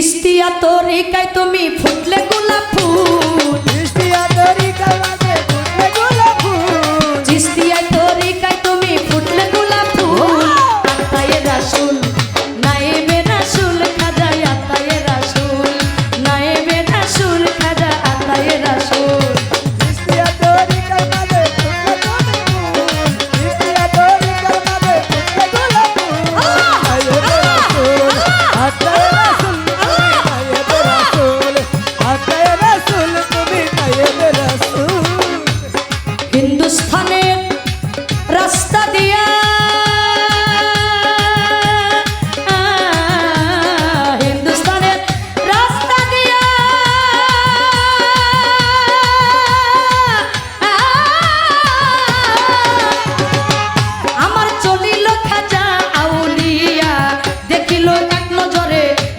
চিস্তিয়া তরিকায় তুমি ফুটলে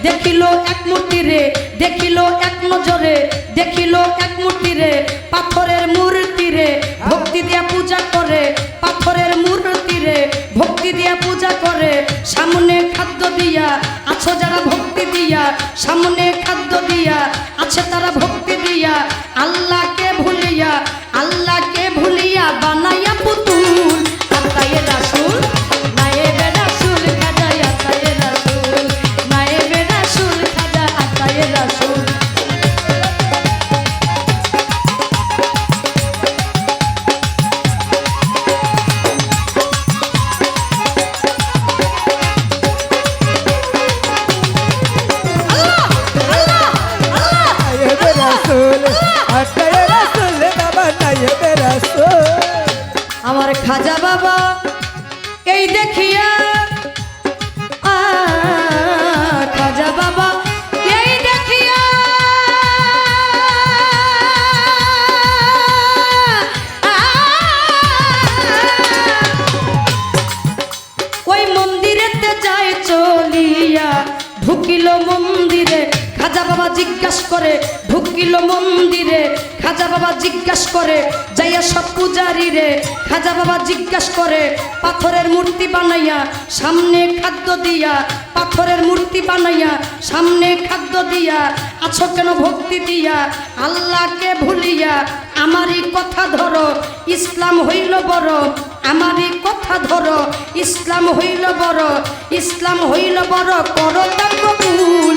দেখিল এক মূর্তিরে দেখিল এক নজরে, দেখিল এক মূর্তিরে পাথরের মূর্তিরে ভক্তি দিয়া পূজা করে, পাথরের মূর্তিরে ভক্তি দিয়া পূজা করে, সামনে খাদ্য দিয়া আছো যারা ভক্তি দিয়া, সামনে খাদ্য দিয়া আছে তারা ভক্তি দিয়া আল্লাহকে যায় চলিয়া ঢুকিল মন্দিরে খাজা বাবা জিজ্ঞাস করে, ঢুকিল মন্দিরে। খাজা বাবা জিজ্ঞাস করে, যাইয়া সব পূজারি রে। খাজা বাবা জিজ্ঞাস করে, পাথরের মূর্তি বানাইয়া, সামনে খাদ্য দিয়া। পাথরের মূর্তি বানাইয়া, সামনে খাদ্য দিয়া। আছো কেন ভক্তি দিয়া? আল্লাহকে ভুলিয়া, আমারই কথা ধরো, ইসলাম হইল বড়। আমারই কথা ধরো, ইসলাম হইল বড়। ইসলাম হইল বড় করো তা কবুল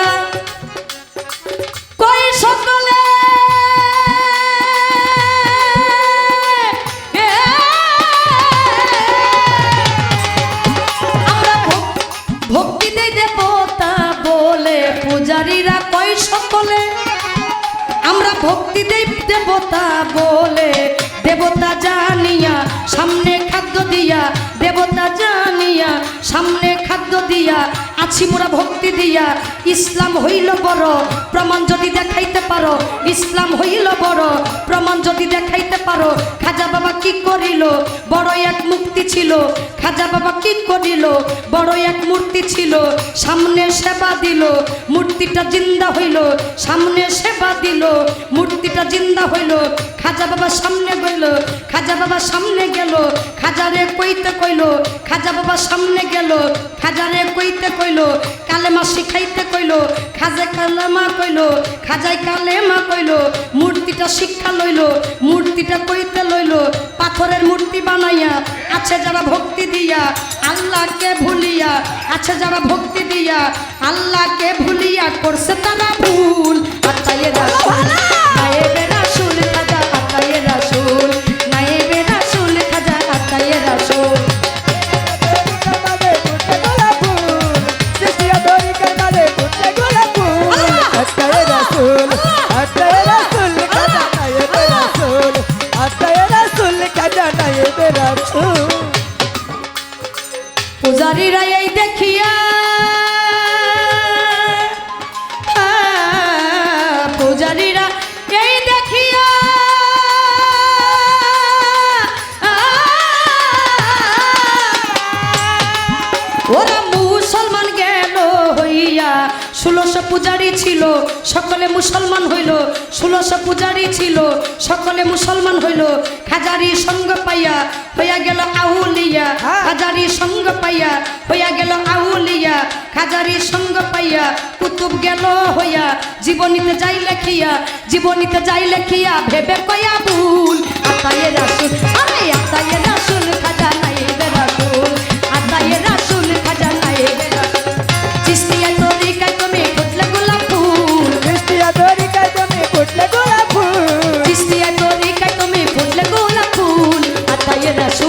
পূজারীরা কই সকলে? আমরা ভক্তি দেব দেবতা বলে। দেবতা জানিয়া, সামনে খাদ্য দিয়া। দেবতা জানিয়া, সামনে খাদ্য দিয়া। আছি মোরা ভক্তি দিয়া। ইসলাম হইল বড়, প্রমাণ যদি দেখাইতে পারো। ইসলাম হইল বড়, প্রমাণ যদি দেখাইতে পারো। খাজা বাবা কি করিল? বড় এক মুক্তি ছিল। খাজা বাবা কি করিল? বড় এক মূর্তি ছিল। সামনে সেবা দিল। মূর্তিটা জিন্দা হইল। সামনে সেবা দিল। মূর্তিটা জিন্দা হইল। খাজা বাবা সামনে গইল খাজা বাবা সামনে গেল, খাজারে কইতে কইল, খাজা বাবা সামনে গেল, খাজারে কইতে কইল, কালেমা শিখাইতে কইল, খাজে কালেমা কইল খাজাই কালেমা কইল, মূর্তিটা শিক্ষা লইল, মূর্তিটা কইতে লইল, পাথরের মূর্তি বানাইয়া আছে যারা ভক্তি দিয়া, আল্লাহকে ভুলিয়া আছে যারা ভক্তি দিয়া, আল্লাহকে ভুলিয়া করছে তারা পূজারীরা এই দেখিয়া পূজারি ছিল সকলে মুসলমান হইল। ষোলোশো পূজারি ছিল সকলে মুসলমান হইল। খাজারি সঙ্গ পাইয়া হইয়া গেল আউলিয়া। হ্যাঁ। খাজারি সঙ্গ পাইয়া হইয়া গেল আউলিয়া। খাজারি সঙ্গ পাইয়া কুতুব গেল হইয়া। জীবনীতে যাই লেখিয়া জীবনীতে যাই লেখিয়া ভেবে কয়া ভুল। আতায়ে রাসুল আরে আতায়ে রাসুল